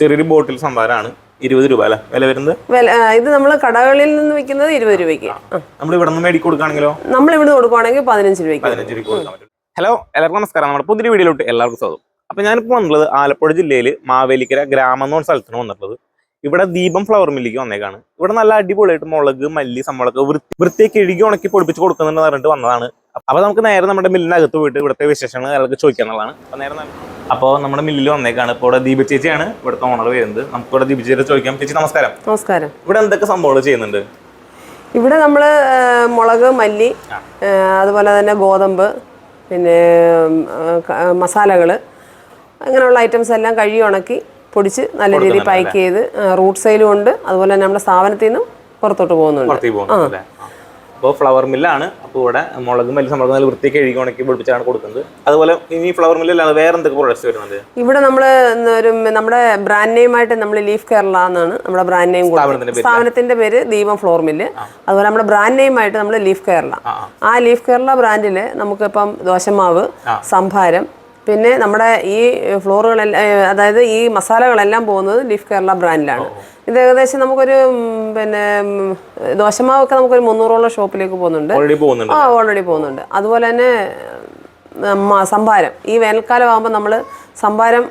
ചെറിയൊരു ബോട്ടിൽ സംഭാരമാണ് ഇരുപത് രൂപ അല്ലെ? വില വരുന്നത്? വില ആ, ഇത് നമ്മൾ കടകളിൽ നിന്ന് വിൽക്കുന്നത് ഇരുപത് രൂപയ്ക്ക്. നമ്മൾ ഇവിടെ നിന്ന് മേടിക്ക് കൊടുക്കുകയാണെങ്കിലോ? നമ്മൾ ഇവിടെ കൊടുക്കുവാണെങ്കിൽ പതിനഞ്ച് രൂപയ്ക്ക്. പതിനഞ്ച് രൂപ കൊടുക്കാൻ പറ്റും ഹലോ എല്ലാവർക്കും നമസ്കാരം. നമ്മുടെ പുതിയ വീഡിയോയിലോട്ട് എല്ലാവർക്കും സ്വാഗതം. അപ്പൊ ഞാനിപ്പോൾ വന്നുള്ളത് ആലപ്പുഴ ജില്ലയിൽ മാവേലിക്കര ഗ്രാമം എന്ന് പറഞ്ഞ സ്ഥലത്താണ് വന്നിട്ടുള്ളത്. ഇവിടെ ദീപം ഫ്ലവർ മില്ലിക്ക് വന്നേക്കാണ്. ഇവിടെ നല്ല അടിപൊളിയായിട്ട് മുളക് മല്ലി സമ്മളൊക്കെ വൃത്തി വൃത്തിയൊക്കെ ഇഴുകി ഉണക്കി പൊടിപ്പിച്ച് കൊടുക്കുന്നുണ്ടെന്ന് പറഞ്ഞിട്ട് വന്നതാണ്. അപ്പൊ നമുക്ക് നേരെ നമ്മുടെ മില്ലിനകത്ത് പോയിട്ട് ഇവിടുത്തെ വിശേഷങ്ങൾ അയാൾക്ക് ചോദിക്കാന്നുള്ളതാണ്. അപ്പൊ നേരെ അപ്പോൾ നമ്മുടെ മില്ലിൽ വന്നേക്കാണ്. ഇപ്പോൾ ഇവിടെ ദീപ ചേച്ചിയാണ് ഇവിടുത്തെ ഓണർ വരുന്നത്. നമുക്ക് ഇവിടെ ദീപ ചേച്ചി ചോദിക്കാം. ചേച്ചി നമസ്കാരം. നമസ്കാരം. ഇവിടെ എന്തൊക്കെ സംഭവങ്ങൾ ചെയ്യുന്നുണ്ട്? ഇവിടെ നമ്മൾ മുളക് മല്ലി അതുപോലെ തന്നെ ഗോതമ്പ് പിന്നെ മസാലകൾ അങ്ങനെയുള്ള ഐറ്റംസ് എല്ലാം കഴുകി ഉണക്കി പൊടിച്ച് നല്ല രീതിയിൽ പാക്ക് ചെയ്ത് റൂട്ട് സെയിലും ഉണ്ട്. അതുപോലെ തന്നെ നമ്മുടെ സ്ഥാപനത്തിൽ നിന്നും പുറത്തോട്ട് പോകുന്നുണ്ട്. ആ. അപ്പോൾ ഫ്ലവർ മില്ലാണ് അപ്പോൾ ഇവിടെ മുളകും മല്ലി സമ്മർദ്ദം നല്ല വൃത്തിയൊക്കെ എഴുതി ഉണക്കി പൊടിപ്പിച്ചാണ് കൊടുക്കുന്നത്. അതുപോലെ ഇനി ഫ്ലവർ മില്ലല്ലാതെ വേറെ എന്തൊക്കെ പ്രോഡക്ട്സ് വരുന്നുണ്ട്? ഇവിടെ നമ്മൾ ഒരു നമ്മുടെ ബ്രാൻഡ് നെയിമായിട്ട് നമ്മൾ ലീഫ് കേരള എന്നാണ് നമ്മുടെ ബ്രാൻഡ് നെയിം സ്ഥാപനത്തിന്റെ പേര് ദീപം ഫ്ലോർ മില്ല് അതുപോലെ നമ്മുടെ ബ്രാൻഡ് നെയിമായിട്ട് നമ്മൾ ലീഫ് കേരള. ആ ലീഫ് കേരള ബ്രാൻഡിൽ നമുക്കിപ്പം ദോശമാവ് സംഭാരം പിന്നെ നമ്മുടെ ഈ ഫ്ലോറുകളെല്ലാം അതായത് ഈ മസാലകളെല്ലാം പോകുന്നത് ലീഫ് കേരള ബ്രാൻഡിലാണ്. ഇത് ഏകദേശം നമുക്കൊരു പിന്നെ ദോശമാവൊക്കെ നമുക്കൊരു മുന്നൂറോളം ഷോപ്പിലേക്ക് പോകുന്നുണ്ട്. ആ ഓൾറെഡി പോകുന്നുണ്ട്. അതുപോലെ തന്നെ സംഭാരം. ഈ വേനൽക്കാലം ആകുമ്പോൾ നമ്മൾ സംഭാരം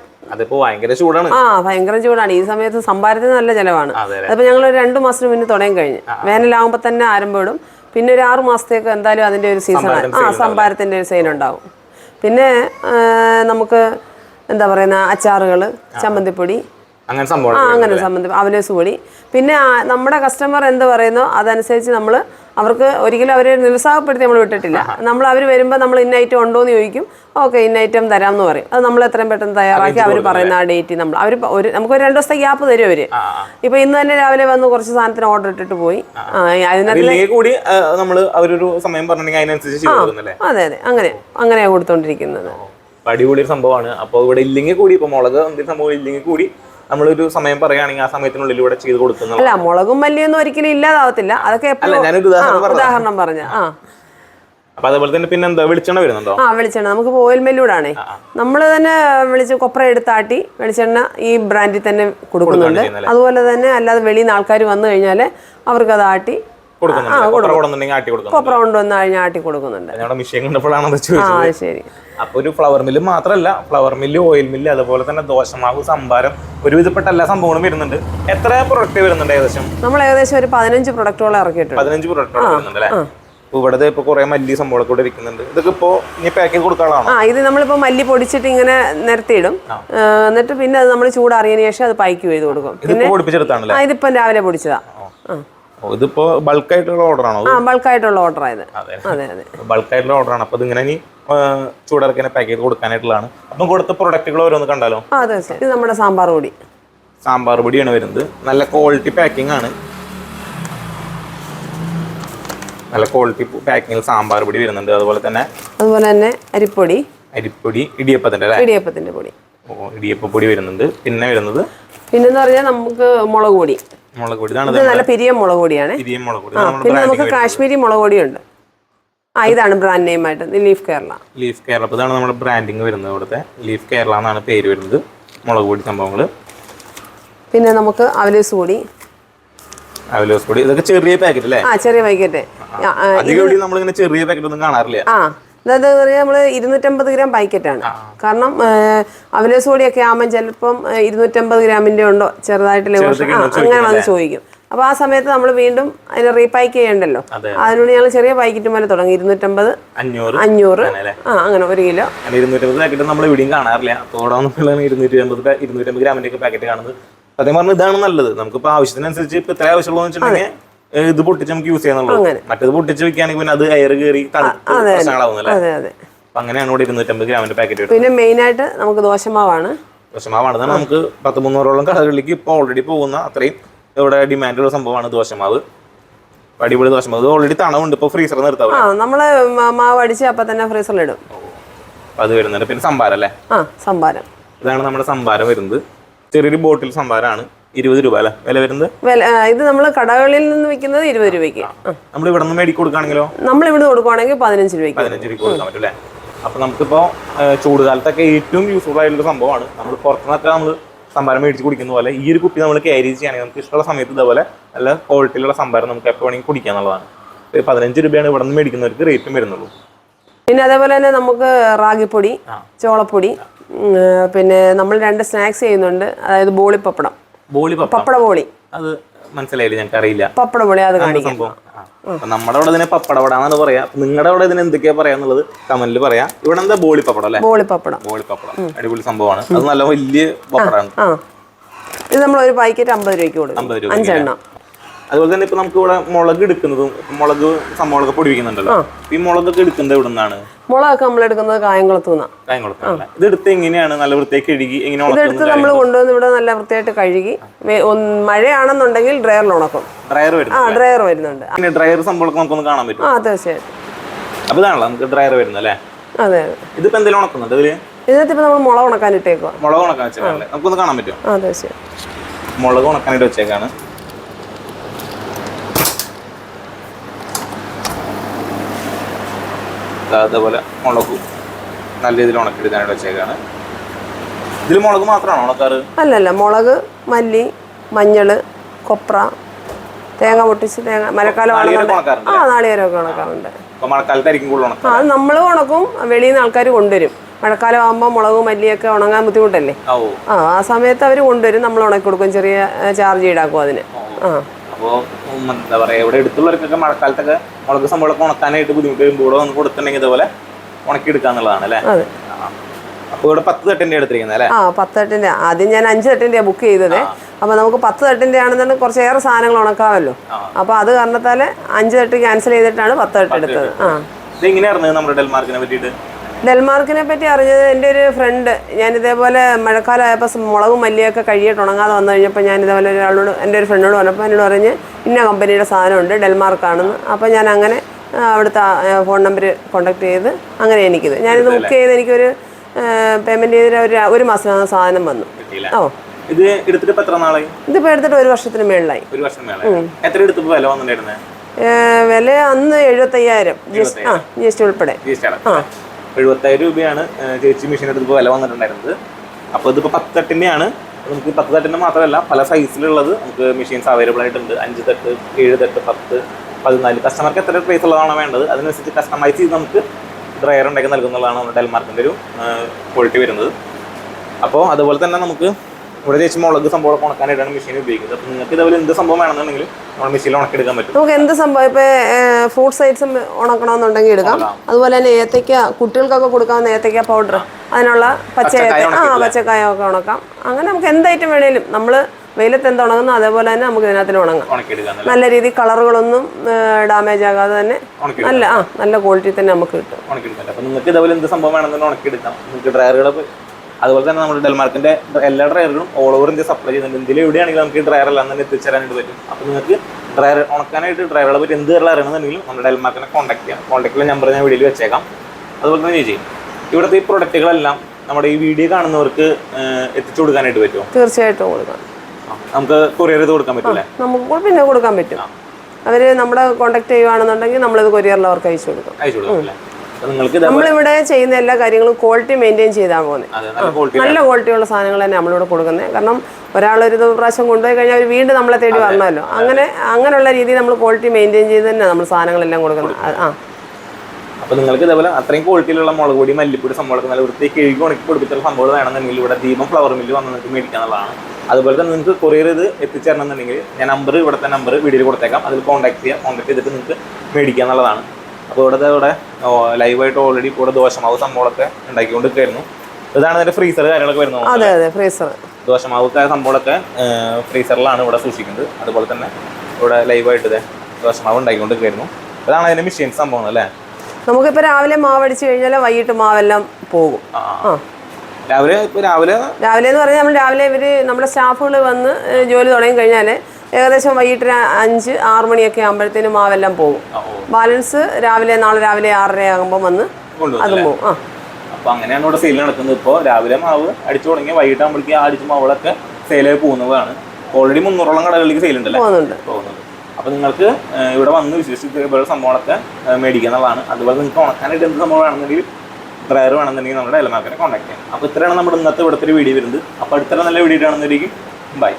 ആ ഭയങ്കര ചൂടാണ്. ഈ സമയത്ത് സംഭാരത്തിന് നല്ല ചിലവാണ്. അതിപ്പോ ഞങ്ങൾ ഒരു രണ്ട് മാസത്തിന് മുന്നേ തുടങ്ങി കഴിഞ്ഞു. വേനലാകുമ്പോൾ തന്നെ ആരംഭം ഇടും. പിന്നെ ഒരു ആറു മാസത്തേക്ക് എന്തായാലും അതിന്റെ ഒരു സീസൺ ആ സംഭാരത്തിന്റെ ഒരു സെയിൽ ഉണ്ടാവും. പിന്നെ നമുക്ക് എന്താ പറയുന്ന അച്ചാറുകൾ ചമ്മന്തിപ്പൊടി അങ്ങനെ സംഭവം അങ്ങനെ സംബന്ധം അവനെ പൊടി പിന്നെ നമ്മുടെ കസ്റ്റമർ എന്ത് പറയുന്നോ? അതനുസരിച്ച് നമ്മൾ അവർക്ക് ഒരിക്കലും അവരെ നിരുത്സാഹപ്പെടുത്തി നമ്മൾ വിട്ടിട്ടില്ല. നമ്മൾ അവർ വരുമ്പോൾ നമ്മൾ ഇന്ന ഐറ്റം ഉണ്ടോ എന്ന് ചോദിക്കും. ഓക്കെ ഇന്ന ഐറ്റം തരാം എന്ന് പറയും. അത് നമ്മൾ എത്രയും പെട്ടെന്ന് തയ്യാറാക്കി അവർ പറയുന്ന ആ ഡേറ്റ് നമ്മൾ. അവർ ഒരു നമുക്ക് ഒരു രണ്ട് ദിവസത്തെ ഗ്യാപ്പ് തരും അവർ. ഇപ്പൊ ഇന്ന് തന്നെ രാവിലെ വന്ന് കുറച്ച് സാധനത്തിന് ഓർഡർ ഇട്ടിട്ട് പോയി. കൂടി നമ്മൾ അവരൊരു സമയം പറഞ്ഞിട്ടുണ്ടെങ്കിൽ അതെ അതെ. അങ്ങനെ അങ്ങനെയാണ് കൊടുത്തോണ്ടിരിക്കുന്നത്. അടിപൊളി സംഭവമാണ്. അപ്പോൾ ഇവിടെ ഇല്ലെങ്കിൽ കൂടി ഇപ്പൊ മുളക് എന്തെങ്കിലും സംഭവം ഇല്ലെങ്കിൽ കൂടി നമ്മളൊരു സമയം പറയുകയാണെങ്കിൽ ആ സമയത്തിനുള്ളിൽ ഇവിടെ ചെയ്ത് കൊടുക്കുന്ന അല്ല മുളകും മല്ലിയൊന്നും ഒരിക്കലും ഇല്ലാതാവത്തില്ല. അതൊക്കെ അല്ല ഞാനൊരു ഉദാഹരണം പറഞ്ഞു. ആ. അപ്പൊ അതേപോലെ തന്നെ പിന്നെ എന്താ വെളിച്ചെണ്ണ വരുന്നുണ്ടോ? ആ വെളിച്ചെണ്ണ. നമുക്ക് ഓയിൽ മെല്ലൂടാണേ നമ്മൾ തന്നെ വെളിച്ച കൊപ്ര എടുത്താട്ടി വെളിച്ചെണ്ണ ഈ ബ്രാൻഡിൽ തന്നെ കൊടുക്കുന്നുണ്ട്. അതുപോലെ തന്നെ അല്ലാതെ വെളിയിൽ നിന്ന് ആൾക്കാർ വന്നു കഴിഞ്ഞാൽ അവർക്ക് ആട്ടി കൊപ്ര കൊണ്ടുവന്ന് കഴിഞ്ഞാൽ ആട്ടി കൊടുക്കുന്നുണ്ട്. ഞങ്ങളുടെ മിഷ്യൻ കണ്ടപ്പോഴാണ് അത് ആ ചോദിച്ചത്. ശരി. അപ്പൊ ഒരു ഫ്ലവർ മില്ല് മാത്രമല്ല ഫ്ലവർ മില്ല് ഓയിൽ മില്ല് അതുപോലെ തന്നെ ദോശമാവ് സംഭാരം ഒരുവിധപ്പെട്ട എല്ലാ സംഭവങ്ങളും വരുന്നുണ്ട്. എത്ര പ്രൊഡക്റ്റ് വരുന്നുണ്ട് ഏകദേശം? നമ്മൾ ഏകദേശം ഒരു പതിനഞ്ച് പ്രൊഡക്റ്റുകൾ ഇറക്കിയിട്ടുണ്ട്. പതിനഞ്ച് പ്രൊഡക്റ്റ് വരുന്നുണ്ട് അല്ലേ? ഇവിടെ ഇപ്പൊ കുറെ മല്ലി സംഭവങ്ങളൊക്കെ ഇവിടെ ഇരിക്കുന്നുണ്ട് ഇതൊക്കെ ഇപ്പോ ഇനി പാക്കേജ് കൊടുക്കാനാണ് ആ ഇത് നമ്മളിപ്പോ മല്ലി പൊടിച്ചിട്ട് ഇങ്ങനെ നിരത്തിയിടും. എന്നിട്ട് പിന്നെ അത് നമ്മൾ ചൂടാറിയതിന് ശേഷം അത് പൈക്ക് ചെയ്ത് കൊടുക്കും. ആ ഇതിപ്പം രാവിലെ പൊടിച്ചതാ. ഇതിപ്പോ ബൾക്ക് ആയിട്ടുള്ള ഓർഡർ ആണോ ആ ബൾക്കായിട്ടുള്ള ഓർഡർ ആയത് അതെ. അതെ അതെ. ബൾക്ക് ആയിട്ടുള്ള ഓർഡർ ആണ്. അപ്പൊ ഇതിങ്ങനെ ഇനി ചൂടിറക്കിനെ പാക്ക് ചെയ്ത് കൊടുക്കാനായിട്ടുള്ളതാണ്. അപ്പം കൊടുത്ത പ്രൊഡക്റ്റുകൾ ഓരോന്ന് കണ്ടാലോ? അതെ ഇത് നമ്മുടെ സാമ്പാർ പൊടി. സാമ്പാർ പൊടിയാണ് വരുന്നത്. നല്ല ക്വാളിറ്റി പാക്കിംഗ് ആണ്. നല്ല ക്വാളിറ്റി പാക്കിങ്ങിൽ സാമ്പാർ പൊടി വരുന്നുണ്ട്. അതുപോലെ തന്നെ അതുപോലെ തന്നെ അരിപ്പൊടി. അരിപ്പൊടി ഇടിയപ്പത്തിന്റെ ഇടിയപ്പത്തിന്റെ പൊടി. ഓ ഇടിയപ്പ പൊടി വരുന്നുണ്ട്. പിന്നെ വരുന്നത്? പിന്നെന്ന് പറഞ്ഞാൽ നമുക്ക് മുളക് പൊടി. മുളക് പൊടി. ഇത് നല്ല പിരിയ മുളക് പൊടിയാണ്. ഇരിയും മുളക് പൊടി. പിന്നെ നമുക്ക് കാശ്മീരി മുളക് പൊടിയുണ്ട്. ആ ഇതാണ് ബ്രാൻഡ് നെയിം ആയിട്ട്. ലീഫ് കേരള ലീഫ് കേരള അപ്പോൾ ഇതാണ് നമ്മുടെ ബ്രാൻഡിങ് വരുന്നത് ഇവിടുത്തെ. ലീഫ് കേരള എന്നാണ് പേര് വരുന്നത്. മുളക് പൊടി സംഭവങ്ങൾ പിന്നെ നമുക്ക് അവലേസ് പൊടി. അവലോസ് പൊടി. ഇതൊക്കെ ചെറിയ പാക്കറ്റ് അല്ലേ? ആ ചെറിയ പാക്കറ്റ് നമ്മളിങ്ങനെ ചെറിയ പാക്കറ്റ് ഒന്നും കാണാറില്ല. ആ അതായത് പറയാ നമ്മൾ ഇരുന്നൂറ്റമ്പത് ഗ്രാം ആണ് കാരണം അവലേസ് പൊടിയൊക്കെ ആകുമ്പോൾ ചിലപ്പം ഇരുന്നൂറ്റമ്പത് ഗ്രാമിന്റെ ഉണ്ടോ? ചെറുതായിട്ട് ഉണ്ടോ അങ്ങനെ വന്ന് ചോദിക്കും. അപ്പൊ ആ സമയത്ത് നമ്മൾ വീണ്ടും അതിനെ റീപാക്ക് ചെയ്യണ്ടല്ലോ. അതിനോട് ഞങ്ങൾ ചെറിയ പാക്കറ്റ് പോലെ തുടങ്ങി. ഇരുന്നൂറ്റമ്പത് അഞ്ഞൂറ്. അഞ്ഞൂറ്? ആ അങ്ങനെ ഒരു കിലോ. ഇരുന്നൂറ്റമ്പത് പാക്കറ്റ് നമ്മൾ ഇവിടെയും കാണാറില്ല. ഇരുന്നൂറ്റമ്പത് ഗ്രാമിന്റെ ഒക്കെ പാക്കറ്റ് കാണുന്നത്. സത്യം പറഞ്ഞാൽ ഇതാണ് നല്ലത്. നമുക്കിപ്പോൾ ആവശ്യത്തിനനുസരിച്ച് ഇപ്പൊ എത്ര ആവശ്യമുള്ളതെന്ന് വെച്ചിട്ടുണ്ടെങ്കിൽ ഇത് പൊട്ടിച്ച് നമുക്ക് യൂസ് ചെയ്യാന്നുള്ളത്. മറ്റേത് പൊട്ടിച്ച് വെക്കുകയാണെങ്കിൽ പിന്നെ അത് എയർ കയറി അപ്പൊ അങ്ങനെയാണ് ഇവിടെ ഇരുന്നൂറ്റമ്പത് ഗ്രാമിന്റെ പാക്കറ്റ് പിന്നെ മെയിൻ ആയിട്ട് നമുക്ക് ദോശമാവാണ്. ദോശമാവാണ്. നമുക്ക് പത്ത് മുന്നൂറോളം കടകളിലേക്ക് ഇപ്പോൾ ഓൾറെഡി പോകുന്ന അത്രയും ഇവിടെ ഡിമാൻഡുള്ള സംഭവമാണ് ദോശമാവ്. അടിപൊളി ദോശമാവ്. ഇത് ഓൾറെഡി തണവുണ്ട്. ഇപ്പോൾ ഫ്രീസർ നിർത്താം ആ നമ്മൾ മാവ് അടിച്ച് അപ്പൊ തന്നെ ഫ്രീസറിൽ ഇടും. അത് വരുന്നുണ്ട്. പിന്നെ സംഭാരം അല്ലേ ആ സംഭാരം ഇതാണ് നമ്മുടെ സംഭാരം വരുന്നത്. ചെറിയൊരു ബോട്ടിൽ സംഭാരമാണ് ഇരുപത് രൂപ അല്ലേ? വില വരുന്നത്? വില ആ, ഇത് നമ്മൾ കടകളിൽ നിന്ന് വിൽക്കുന്നത് ഇരുപത് രൂപയ്ക്ക്. നമ്മൾ ഇവിടെ നിന്ന് മേടിക്ക് കൊടുക്കുകയാണെങ്കിലോ നമ്മൾ ഇവിടുന്ന് കൊടുക്കുവാണെങ്കിൽ പതിനഞ്ച് രൂപയ്ക്ക്. പതിനഞ്ച് രൂപ കൊടുക്കാൻ പറ്റും അല്ലേ? അപ്പൊ നമുക്കിപ്പോ ചൂട് കാലത്തൊക്കെ ഏറ്റവും യൂസ്ഫുൾ ആയിട്ടുള്ള സംഭവമാണ്. നമ്മൾ പുറത്തുനിന്നൊക്കെ നമ്മൾ സംഭാരം മേടിച്ച് കുടിക്കുന്ന പോലെ ഈ ഒരു കുപ്പി നമ്മൾ ക്യാരി ചെയ്യുകയാണെങ്കിൽ നമുക്ക് ഇഷ്ടമുള്ള സമയത്ത് ഇതേപോലെ നല്ല ക്വാളിറ്റിയിലുള്ള സംഭാരം നമുക്ക് എപ്പോൾ വേണമെങ്കിൽ കുടിക്കുക എന്നുള്ളതാണ്. ഒരു പതിനഞ്ച് രൂപയാണ് ഇവിടെ നിന്ന് മേടിക്കുന്നവർക്ക് റേറ്റും വരുന്നുള്ളൂ. പിന്നെ അതേപോലെ തന്നെ നമുക്ക് റാഗിപ്പൊടി ചോളപ്പൊടി ഉം, പിന്നെ നമ്മൾ രണ്ട് സ്നാക്സ് ചെയ്യുന്നുണ്ട്. അതായത് ബോളി പപ്പടം ബോളി പപ്പ പപ്പട ബോളി. അത് മനസ്സിലായില്ല ഞങ്ങൾക്ക് അറിയില്ല. പപ്പട ബോളി അത് കാണിക്കാം. നമ്മുടെ അവിടെ ഇതിനെ പപ്പടവട എന്നാണ് പറയാ. നിങ്ങളുടെ അവിടെ ഇതിന് എന്തൊക്കെയാ പറയാന്നുള്ളത് കമന്റിൽ പറയാം. ഇവിടെ എന്താ ബോളി പപ്പടം അല്ലേ? ബോളി പപ്പടം. ബോളി പപ്പടം. അടിപൊളി സംഭവമാണ്. അത് നല്ല വലിയ പപ്പടമാണ്. ഇത് നമ്മൾ ഒരു പാക്കറ്റ് അമ്പത് രൂപയ്ക്ക് കൊടുക്കും. അഞ്ചെണ്ണം. അതുപോലെ തന്നെ ഇപ്പൊ നമുക്ക് ഇവിടെ മുളക് എടുക്കുന്നതും മുളക് സമ്മുളക് പൊടിപ്പിക്കുന്നുണ്ടല്ലോ. ഈ മുളകൊക്കെ എടുക്കുന്നത് ഇവിടെ നിന്നാണ് മുളകൊക്കെ നമ്മൾ എടുക്കുന്നത് കായംകുളത്തു ഇത് എടുത്ത് എങ്ങനെയാണ് നല്ല വൃത്തിയായി കഴുകി എങ്ങനെ ഇതെടുത്ത് നമ്മൾ കൊണ്ടുവന്ന് ഇവിടെ നല്ല വൃത്തിയായിട്ട് കഴുകി. മഴയാണെന്നുണ്ടെങ്കിൽ ഡ്രയറിൽ ഉണക്കും. ഡ്രയർ ആ ഡ്രയർ വരുന്നുണ്ട്. പിന്നെ ഡ്രയർ സംഭവമൊക്കെ നമുക്കൊന്ന് കാണാൻ പറ്റും ആ തീർച്ചയായിട്ടും. അപ്പൊ ഇതാണല്ലോ നമുക്ക് ഡ്രയർ വരുന്നത് അല്ലേ? അതെ ഇതിപ്പോ എന്തെങ്കിലും ഉണക്കുന്നുണ്ട് ഇതിൽ? ഇതിനകത്ത് ഇപ്പൊ നമ്മൾ മുളക് ഉണക്കാൻ ഇട്ടേക്കുക മുളക് ഉണക്കാൻ വെച്ചേക്കാണല്ലേ? നമുക്കൊന്ന് കാണാൻ പറ്റും ആ തീർച്ചയായിട്ടും. മുളക് ഉണക്കാനായിട്ട് വെച്ചേക്കാണ്. അതേപോലെ മുളകും നല്ല രീതിയിൽ ഉണക്കിയെടുക്കാനായിട്ട് വെച്ചേക്കാണ്. ഇതിൽ മുളക് മാത്രമാണോ ഉണക്കാറ്? അല്ലല്ല മുളക് മല്ലി മഞ്ഞൾ കൊപ്ര തേങ്ങ പൊട്ടിച്ച് തേങ്ങ മഴക്കാലം ആ നാളികേരമൊക്കെ ഉണക്കാറുണ്ട്. ആ നമ്മൾ ഉണക്കും വെളിയിൽ നിന്ന് ആൾക്കാർ കൊണ്ടുവരും. മഴക്കാലം ആകുമ്പോൾ മുളകും മല്ലിയൊക്കെ ഉണങ്ങാൻ ബുദ്ധിമുട്ടല്ലേ? ആ ആ ആ സമയത്ത് അവർ കൊണ്ടുവരും നമ്മൾ ഉണക്കി കൊടുക്കും ചെറിയ ചാർജ് ഈടാക്കും അതിന്. ആ. അപ്പോൾ എന്താ പറയാ ഇവിടെ എടുത്തുള്ളവർക്കൊക്കെ മഴക്കാലത്തൊക്കെ മുളക് സംഭവമൊക്കെ ഉണക്കാനായിട്ട് ബുദ്ധിമുട്ട് വരുമ്പോൾ ഇവിടെ വന്ന് കൊടുത്തിട്ടുണ്ടെങ്കിൽ ഇതുപോലെ ഉണക്കിയെടുക്കാന്നുള്ളതാണ് അല്ലേ? അതെ. അപ്പോൾ ഇവിടെ പത്ത് തട്ടിന്റെ എടുത്തിരിക്കുന്നത് അല്ലേ? ആ പത്ത് തട്ടിന്റെ. ആദ്യം ഞാൻ അഞ്ച് തട്ടിന്റെയാണ് ബുക്ക് ചെയ്തത്. അപ്പോൾ നമുക്ക് പത്ത് തട്ടിന്റെ ആണെന്നുണ്ടെങ്കിൽ കുറച്ചേറെ സാധനങ്ങൾ ഉണക്കാമല്ലോ. അപ്പൊ അപ്പോൾ അത് കാരണത്താൽ അഞ്ച് തട്ട് ക്യാൻസൽ ചെയ്തിട്ടാണ് പത്ത് തട്ട് എടുത്തത്. ആ. ഇത് എങ്ങനെയായിരുന്നു നമ്മുടെ ഡെൽമാർക്കിനെ പറ്റിയിട്ട്? ഡെൽമാർക്കിനെ പറ്റി അറിഞ്ഞത് എന്റെ ഒരു ഫ്രണ്ട് ഞാൻ ഇതേപോലെ മഴക്കാലമായപ്പോൾ മുളകും മല്ലിയൊക്കെ കഴിയിട്ട് ഉണങ്ങാതെ വന്നു കഴിഞ്ഞപ്പോൾ ഞാൻ ഇതേപോലെ ഒരാളോട് എന്റെ ഒരു ഫ്രണ്ടിനോട് പറഞ്ഞപ്പോൾ എന്നോട് പറഞ്ഞ് ഇന്ന കമ്പനിയുടെ സാധനമുണ്ട് ഡെൽമാർക്കാണെന്ന്. അപ്പോൾ ഞാൻ അങ്ങനെ അവിടുത്തെ ഫോൺ നമ്പർ കോൺടാക്ട് ചെയ്ത് അങ്ങനെ എനിക്കിത്. ഞാനിത് ബുക്ക് ചെയ്ത് എനിക്കൊരു പേയ്മെന്റ് ചെയ്തിട്ട് ഒരു ഒരു മാസം സാധനം വന്നു. ഓ. ഇത് എടുത്തിട്ട് എത്ര നാളായി? ഇതിപ്പോൾ എടുത്തിട്ട് ഒരു വർഷത്തിന് മേളിലായി. ഒരു വർഷം എത്ര എടുത്തപ്പോൾ വില വന്നിട്ടുണ്ടായിരുന്നത് വില അന്ന് എഴുപത്തയ്യായിരം. ജി എസ് ആ ജി എസ് ടി ഉൾപ്പെടെ. അടക്കം എഴുപത്തായിരം രൂപയാണ് ചേച്ചി മെഷീൻ എടുത്തപ്പോൾ വില വന്നിട്ടുണ്ടായിരുന്നത്. അപ്പോൾ ഇതിപ്പോൾ പത്ത് തട്ടിന്റെയാണ് നമുക്ക് പത്ത് തട്ടിന്റെ മാത്രമല്ല പല സൈസിലുള്ളത് നമുക്ക് മെഷീൻസ് അവൈലബിൾ ആയിട്ടുണ്ട്. അഞ്ച് തട്ട് ഏഴ് തട്ട് പത്ത് പതിനാല്. കസ്റ്റമർക്ക് എത്ര പ്രൈസ് ഉള്ളതാണോ വേണ്ടത് അതിനനുസരിച്ച് കസ്റ്റമൈസ് ചെയ്ത് നമുക്ക് ഡ്രയർ ഉണ്ടാക്കി നൽകുന്നതാണ് നമ്മുടെ ഡെൽമാർക്കിന്റെ ഒരു ക്വാളിറ്റി വരുന്നത്. അപ്പോൾ അതുപോലെ തന്നെ നമുക്ക് ഇവിടെ ചേച്ചി മുളക് സംഭവം ഉണക്കാനായിട്ടാണ് മെഷീൻ ഉപയോഗിക്കുന്നത്. അപ്പോൾ നിങ്ങൾക്ക് ഇതേപോലെ എന്ത് സംഭവം വേണമെന്നുണ്ടെങ്കിൽ നമ്മൾ മെഷീനിൽ ഉണക്കിയെടുക്കാൻ പറ്റും. നമുക്ക് എന്ത് സംഭവം? ഇപ്പൊ ഫ്രൂട്ട്സ് ഐറ്റം ഉണക്കണമെന്നുണ്ടെങ്കിൽ എടുക്കാം. അതുപോലെ തന്നെ ഏത്തയ്ക്ക കുട്ടികൾക്കൊക്കെ കൊടുക്കാവുന്ന ഏത്തയ്ക്ക പൗഡർ അതിനുള്ള പച്ച ആ പച്ചക്കായ ഒക്കെ ഉണക്കാം. അങ്ങനെ നമുക്ക് എന്ത് ഐറ്റം വേണേലും നമ്മൾ വെയിലത്ത് എന്ത് ഉണങ്ങുന്നു അതേപോലെ തന്നെ നമുക്ക് ഇതിനകത്തിൽ ഉണങ്ങാം. നല്ല രീതിയിൽ കളറുകളൊന്നും ഡാമേജ് ആകാതെ തന്നെ നല്ല ആ നല്ല ക്വാളിറ്റി തന്നെ നമുക്ക് കിട്ടും. നിങ്ങൾക്ക് ഇതേപോലെ എന്ത് സംഭവം വേണമെന്നുണ്ടെങ്കിൽ ഉണക്കിയെടുക്കാം. നിങ്ങൾക്ക് ഡ്രയറുകൾ അതുപോലെ തന്നെ നമ്മുടെ ഡെൽമാർക്കിന്റെ എല്ലാ ഡ്രയറുകളും ഓൾ ഓവർ ഇന്ത്യ സപ്ലൈ ചെയ്യുന്നുണ്ട്. ഇന്ത്യയിൽ എവിടെയാണെങ്കിലും നമുക്ക് ഡ്രയർ എല്ലാം തന്നെ എത്തിച്ചേരാനായിട്ട് പറ്റും. അപ്പോൾ നിങ്ങൾക്ക് ഡ്രയർ ഉണക്കാനായിട്ട് ഡ്രയറുകളെ പറ്റി എന്ത് കാര്യം അറിയണമെന്നുണ്ടെങ്കിലും നമ്മുടെ ഡെൽമാർക്കിനെ കോൺടാക്ട് ചെയ്യാം. കോൺടാക്റ്റിലെ നമ്പർ ഞാൻ വീഡിയോയിൽ വെച്ചേക്കാം. അതുപോലെ തന്നെ ചെയ്യും ഇവിടുത്തെ ഈ പ്രൊഡക്റ്റുകളെല്ലാം നമ്മുടെ ഈ വീഡിയോ കാണുന്നവർക്ക് എത്തിച്ചു കൊടുക്കാനായിട്ട് പറ്റുമോ? തീർച്ചയായിട്ടും കൊടുക്കാം. നമുക്ക് കൊറിയർ ചെയ്ത് കൊടുക്കാൻ പറ്റില്ല? നമുക്ക് പിന്നെ കൊടുക്കാൻ പറ്റും. അവർ നമ്മുടെ കോൺടാക്ട് ചെയ്യുവാണെന്നുണ്ടെങ്കിൽ നമ്മളിത് കൊറിയറിൽ അവർക്ക് അയച്ചു കൊടുക്കും. അയച്ചു കൊടുക്കും നിങ്ങൾക്ക് നമ്മളിവിടെ ചെയ്യുന്ന എല്ലാ കാര്യങ്ങളും ക്വാളിറ്റി മെയിന്റെയിൻ ചെയ്താൽ പോകുന്നത് നല്ല ക്വാളിറ്റി ക്വാളിറ്റിയുള്ള സാധനങ്ങൾ തന്നെ നമ്മളിവിടെ കൊടുക്കുന്നത് കാരണം ഒരാൾ ഒരു പ്രാവശ്യം കൊണ്ടുപോയി കഴിഞ്ഞാൽ അവർ വീണ്ടും നമ്മളെ തേടി വന്നാലോ അങ്ങനെ അങ്ങനെയുള്ള രീതിയിൽ നമ്മൾ ക്വാളിറ്റി മെയിന്റെയിൻ ചെയ്ത് തന്നെ നമ്മൾ സാധനങ്ങളെല്ലാം കൊടുക്കുന്നത്. ആ- അപ്പൊ അപ്പോൾ നിങ്ങൾക്ക് ഇതേപോലെ അത്രയും ക്വാളിറ്റിയിലുള്ള മുളക് പൊടി മല്ലിപ്പൊടി സംഭവമൊക്കെ നല്ല വൃത്തിക്ക് എഴുതി ഉണക്കി പൊടിപ്പിച്ചുള്ള സംഭവം വേണമെന്നുണ്ടെങ്കിൽ ഇവിടെ ദീപം ഫ്ലവർ മില്ല് വന്ന് നിങ്ങൾക്ക് മേടിക്കാന്നുള്ളതാണ് അതുപോലെ തന്നെ നിങ്ങൾക്ക് കൊറിയർ ഇത് എത്തിച്ചേരണമെന്നുണ്ടെങ്കിൽ ഞാൻ നമ്പർ ഇവിടുത്തെ നമ്പർ വീഡിയോയിൽ കൊടുത്തേക്കാം. അതിൽ കോൺടാക്ട് ചെയ്യാം. കോൺടാക്ട് ചെയ്തിട്ട് നിങ്ങൾക്ക് മേടിക്കാന്നുള്ളതാണ് അപ്പോൾ ഇവിടുത്തെ ഇവിടെ ലൈവായിട്ട് ഓൾറെഡി ഇവിടെ ദോശമാവ് സംഭവമൊക്കെ ഉണ്ടാക്കിക്കൊണ്ടിരിക്കുകയായിരുന്നു. ഇതാണ് അതിന്റെ ഫ്രീസർ കാര്യങ്ങളൊക്കെ വരുന്നത് അതെ അതെ ഫ്രീസർ ദോശമാവൊക്കെ സംഭവമൊക്കെ ഫ്രീസറിലാണ് ഇവിടെ സൂക്ഷിക്കുന്നത്. അതുപോലെ തന്നെ ഇവിടെ ലൈവായിട്ട് ഇതേ ദോശമാവ് ഉണ്ടാക്കിക്കൊണ്ടിരിക്കുകയായിരുന്നു. ഇതാണ് അതിന്റെ മെഷീൻ സംഭവം അല്ലേ? നമുക്കിപ്പോൾ രാവിലെ മാവ് അടിച്ചു കഴിഞ്ഞാൽ വൈകിട്ട് മാവെല്ലാം പോകും. രാവിലെ രാവിലെ രാവിലെ എന്ന് പറഞ്ഞാൽ നമ്മൾ രാവിലെ ഇവർ നമ്മുടെ സ്റ്റാഫുകൾ വന്ന് ജോലി തുടങ്ങി കഴിഞ്ഞാൽ ഏകദേശം വൈകിട്ട് അഞ്ച് ആറ് മണിയൊക്കെ ആകുമ്പോഴത്തേനും മാവെല്ലാം പോകും. ബാലൻസ് രാവിലെ നാളെ രാവിലെ ആറര ആകുമ്പോൾ വന്ന് അതും പോകും. ആ. അപ്പൊ അങ്ങനെയാണ് ഇവിടെ സെയിൽ നടക്കുന്നത്. ഇപ്പോൾ രാവിലെ മാവ് അടിച്ചു തുടങ്ങി വൈകിട്ട് ആകുമ്പോഴേക്ക് ആ അടിച്ച മാവുകളൊക്കെ സെയിലായി പോകുന്നതാണ്. ഓൾറെഡി മുന്നൂറോളം കടകളിലേക്ക് സെയിൽ ഉണ്ടല്ലോ? പോകുന്നുണ്ട്. അപ്പൊ നിങ്ങൾക്ക് ഇവിടെ വന്ന് വിശ്വസിച്ച് ഇവരുടെ സംഭവങ്ങളൊക്കെ മേടിക്കുന്നതാണ്. അതുപോലെ നിങ്ങൾക്ക് ഉണക്കാനായിട്ട് എന്ത് സംഭവം വേണമെന്നുണ്ടെങ്കിൽ ഡ്രയർ വേണമെന്നുണ്ടെങ്കിൽ നമ്മുടെ എലമാക്കനെ കോൺടാക്ട് ചെയ്യാം. അപ്പോൾ ഇത്രയാണ് നമ്മുടെ ഇന്നത്തെ ഇവിടുത്തെ ഒരു വീഡിയോ വരുന്നത്. അപ്പോൾ അടുത്ത നല്ല വീഡിയോ ആണെന്നുണ്ടെങ്കിൽ ബൈ